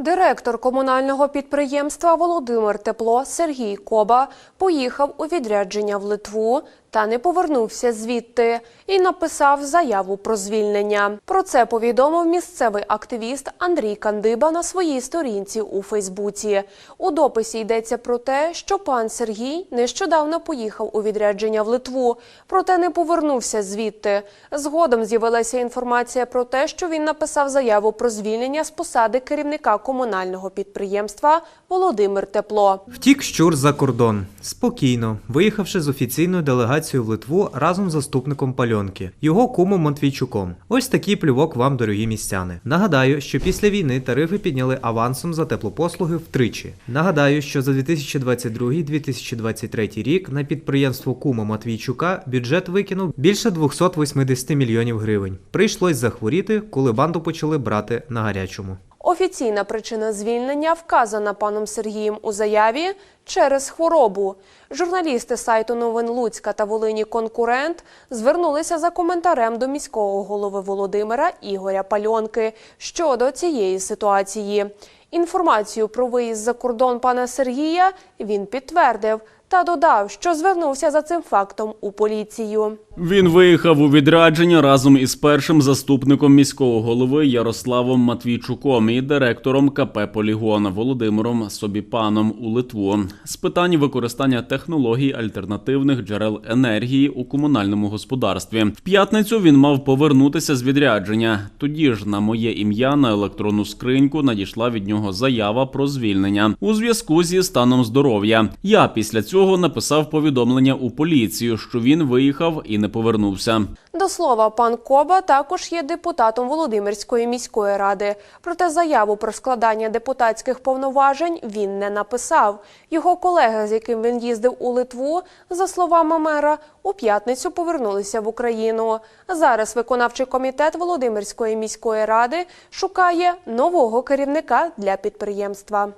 Директор комунального підприємства Володимир Тепло Сергій Коба поїхав у відрядження в Литву та не повернувся звідти і написав заяву про звільнення. Про це повідомив місцевий активіст Андрій Кандиба на своїй сторінці у Фейсбуці. У дописі йдеться про те, що пан Сергій нещодавно поїхав у відрядження в Литву, проте не повернувся звідти. Згодом з'явилася інформація про те, що він написав заяву про звільнення з посади керівника комунального підприємства Володимир Тепло. Втік щур за кордон спокійно, виїхавши з офіційною делегацією в Литву разом з заступником пальонки, його кумом Матвійчуком. Ось такий плювок вам, дорогі містяни. Нагадаю, що після війни тарифи підняли авансом за теплопослуги втричі. Нагадаю, що за 2022-2023 рік на підприємство кума Матвійчука бюджет викинув більше 280 мільйонів гривень. Прийшлось захворіти, коли банду почали брати на гарячому. Офіційна причина звільнення вказана паном Сергієм у заяві через хворобу. Журналісти сайту новин Луцька та Волині Конкурент звернулися за коментарем до міського голови Володимира Ігоря Пальонки щодо цієї ситуації. Інформацію про виїзд за кордон пана Сергія він підтвердив та додав, що звернувся за цим фактом у поліцію. Він виїхав у відрядження разом із першим заступником міського голови Ярославом Матвійчуком і директором КП Полігон Володимиром Собіпаном у Литву з питань використання технологій альтернативних джерел енергії у комунальному господарстві. В п'ятницю він мав повернутися з відрядження. Тоді ж на моє ім'я на електронну скриньку надійшла від нього заява про звільнення у зв'язку зі станом здоров'я. Я після цього написав повідомлення у поліцію, що він виїхав і не повернувся. До слова, пан Коба також є депутатом Володимирської міської ради. Проте заяву про складання депутатських повноважень він не написав. Його колеги, з яким він їздив у Литву, за словами мера, у п'ятницю повернулися в Україну. Зараз виконавчий комітет Володимирської міської ради шукає нового керівника для підприємства.